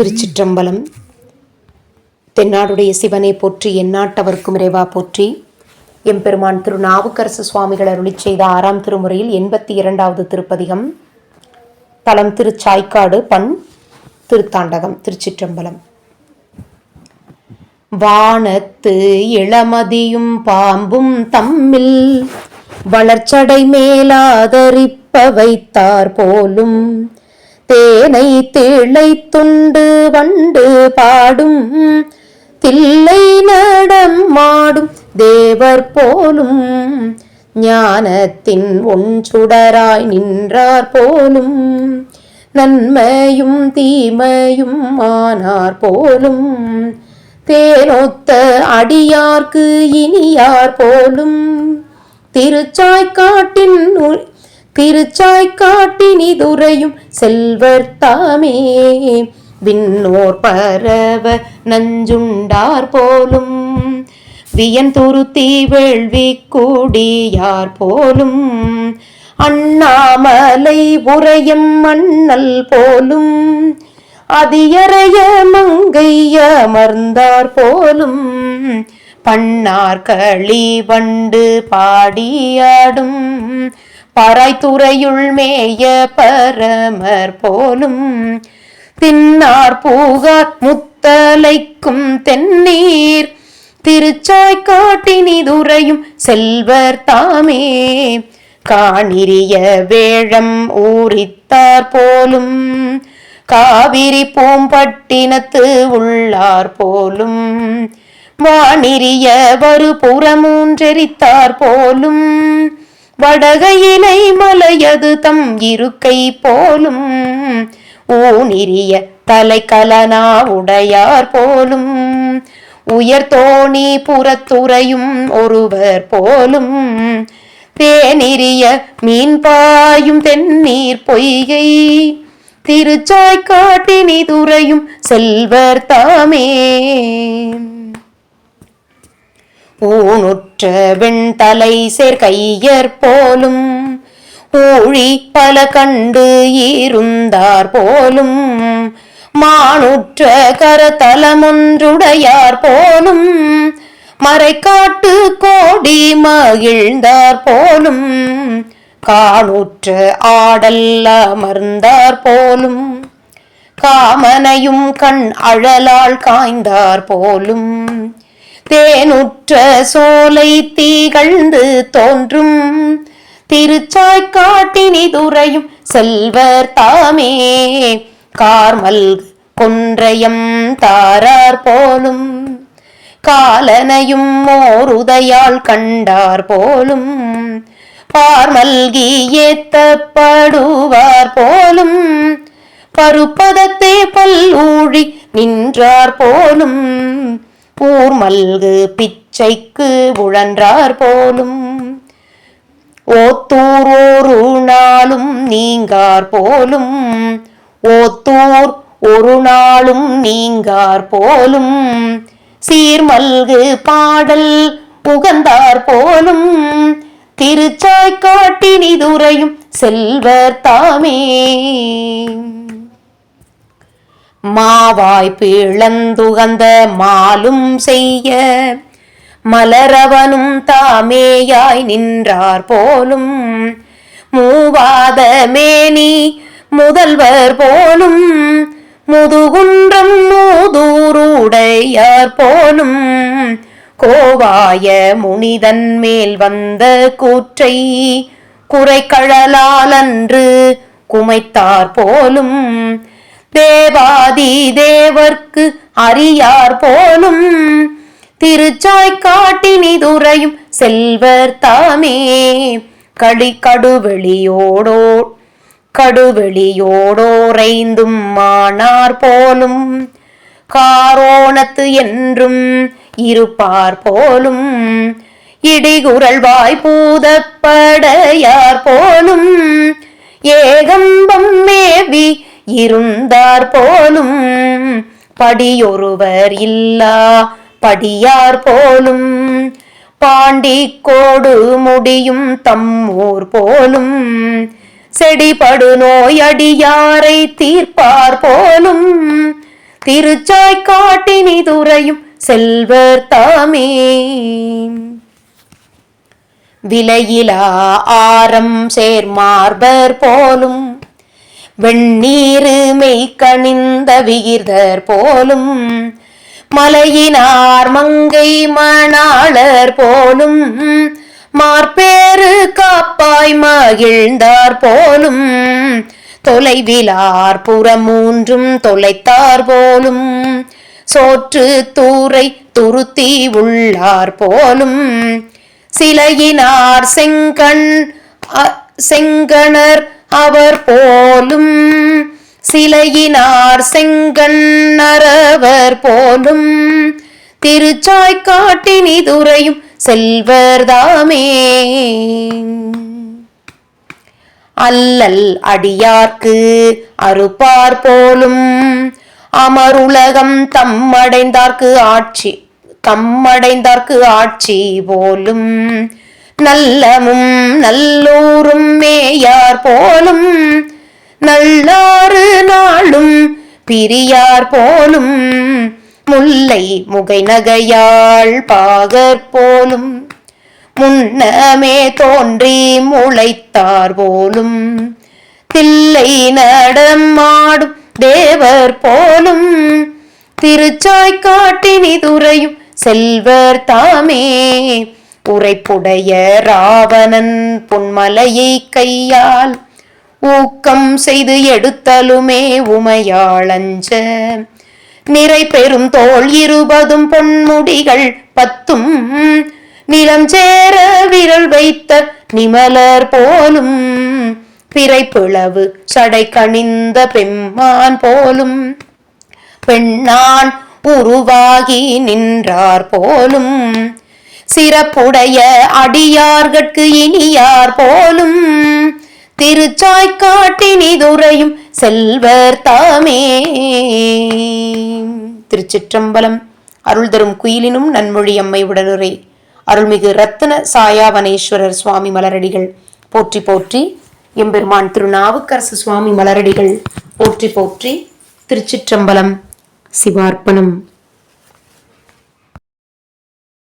திருச்சிற்றம்பலம். தென்னாடுடைய சிவனை போற்றி எந்நாட்டவர்க்கும் இறைவா போற்றி. எம்பெருமான் திரு நாவுக்கரசு சுவாமிகள் அருளி செய்த ஆறாம் திருமுறையில் எண்பத்தி இரண்டாவது திருப்பதிகம். தலம் திருச்சாய்க்காடு பண் திருத்தாண்டகம் திருச்சிற்றம்பலம். வானத்து இளமதியும் பாம்பும் தம்மில் வளர்ச்சடை மேலாதரிப்ப வைத்தார் போலும் தேனை திளை துண்டு வண்டு பாடும். தில்லை நடம் மாடும் தேவர் போலும். ஞானத்தின் ஒன்சுடராய் நின்றார் போலும். நன்மையும் தீமையும் ஆனார் போலும். தேனொத்த அடியார்க்கு இனியார் போலும். திருச்சாய்க்காட்டின் திருச்சாய்க்காட்டினிதுரையும் செல்வர் தாமே. விண்ணோர் பரவ நஞ்சுண்டார் போலும். வியன்துருத்தி வேள்வி கூடியார் போலும். அண்ணாமலை உரையும் மண்ணல் போலும். அதியறைய மங்கைய அமர்ந்தார் போலும். பண்ணார் களி வண்டு பாடியாடும். பறாய்த்துறையுள் மேய பரமர் போலும் தின்னார் பூகார் முத்தலைக்கும் தென்னீர். திருச்சாய் திருச்சாய்க்காட்டினிதுரையும் செல்வர் தாமே. காணிரிய வேழம் ஊரித்தார் போலும். காவிரி பூம்பட்டினத்து உள்ளார் போலும். வானிரிய வரு புறமூன்றெரித்தார் போலும். வடகையிலை மலையது தம் இருக்கை போலும். ஊனிரிய தலைக்கலனா உடையார் போலும். உயர்தோணி புறத்துறையும் ஒருவர் போலும். தேனிரிய மீன்பாயும் தென்னீர் பொய்கை. திருச்சாய்க்காட்டினிதுரையும் செல்வர் தாமே. ஊனுற்ற வெண்தலை சேர்க்கையர் போலும் ஊழி பல கண்டு இருந்தார் போலும் மானுற்ற கரதலமொன்றுடையார் போலும் மறைக்காட்டு கோடி மகிழ்ந்தார் போலும் காணுற்ற ஆடல்ல அமர்ந்தார் போலும் காமனையும் கண் அழலால் காய்ந்தார் போலும். தேனுற்ற சோலை தீகழ்ந்து தோன்றும். திருச்சாய்க்காட்டினிதுரையும் செல்வர் தாமே. கார்மல் கொன்றையம் தாரார் போலும். காலனையும் ஓருதையால் கண்டார் போலும். பார்மல்கி ஏத்தப்படுவார் போலும். பருப்பதத்தே பல்லூழி நின்றார் போலும். ஊர்மல்கு பிச்சைக்கு உழன்றார் போலும். ஓத்தூர் ஒரு நாளும் நீங்கார் போலும். ஓத்தூர் ஒரு நாளும் நீங்கார் போலும். சீர்மல்கு பாடல் புகந்தார் போலும். திருச்சாய்க்காட்டினிதுரையும் செல்வர் தாமே. மாவாய் பிளந்துகந்த மாலும் செய்ய மலரவனும் தாமேயாய் நின்றார் போலும். மூவாத மேனி முதல்வர் போலும் முதுகுன்றம் மூதூருடையார் போலும். கோவாய முனிதன் மேல் வந்த கூற்றை குறைக்கழலாலன்று குமைத்தார் போலும். தேவாதி தேவர்க்கு அறியார் போலும். திருச்சாய் திருச்சாய்க்காட்டினிதுரையும் செல்வர் தாமே. களி கடுவெளியோடோ கடுவெளியோடோரைந்தும் மானார் போலும். காரோணத்து என்றும் இருப்பார் போலும். இடிகுரல் பூதப்படையார் போலும். ஏகம்பம் மேவி இருந்தார் போலும் படியொருவர் இல்லா படியார் போலும். பாண்டிக்கோடு முடியும் தம்மூர் போலும் செடிபடு நோயடியாரை தீர்ப்பார் போலும். திருச்சாய் காட்டினி துறையும் செல்வர் தாமே. விலையிலா ஆரம் சேர்மார்பர் போலும் வெண்ணீரு மெய்கணிந்த விகிதர் போலும் மலையினார் மங்கை மணாளர் போலும் மார்பேறு காப்பாய் மகிழ்ந்தார் போலும் தொலைவிலார் புறமூன்றும் தொலைத்தார் போலும் சோற்று தூரை துருத்தி உள்ளார் போலும் சிலையினார் செங்கண் அ- செங்கணர் அவர் போலும் சிலையினார் செங்கண்ணரவர் போலும். திருச்சாய் காட்டினி துறையும் செல்வர்தாமே அல்லல் அடியார்க்கு அறுப்பார் போலும். அமருலகம் தம்மடைந்தார்க்கு ஆட்சி தம்மடைந்தார்க்கு ஆட்சி போலும். நல்லமும் நல்லூரும் பிரியார் போலும் நல்லாறு நாளும் பிரியார் போலும் முல்லை முகை நகையாள் பாகர் போலும் முன்னமே தோன்றி முளைத்தார் போலும் தில்லை நடமாடும் தேவர் போலும் திருச்சாய் காட்டினி துறையும் செல்வர் தாமே. உரைப்புடைய ராவணன் பொன்மலையை கையால் ஊக்கம் செய்து எடுத்தலுமே உமையாளஞ்ச. நிறை பெரும் தோள் இருபதும் பொன்முடிகள் பத்தும் நிலம் சேர விரல் வைத்த நிமலர் போலும் பிறைப்பிளவு சடை கணிந்த பெம்மான் போலும் பெண்ணான் உருவாகி நின்றார் போலும் சிறப்புடைய அடியார்கட்கு இனியார் போலும் திருச்சாய் காட்டினி செல்வர் தாமே. திருச்சிற்றம்பலம் அருள் தரும் குயிலினும் நன்மொழி அம்மை உடனுரை அருள்மிகு ரத்ன சாயாவனேஸ்வரர் சுவாமி மலரடிகள். போற்றி போற்றி எம்பெருமான் திருநாவுக்கரசு சுவாமி மலரடிகள். போற்றி போற்றி திருச்சிற்றம்பலம் சிவார்ப்பணம்.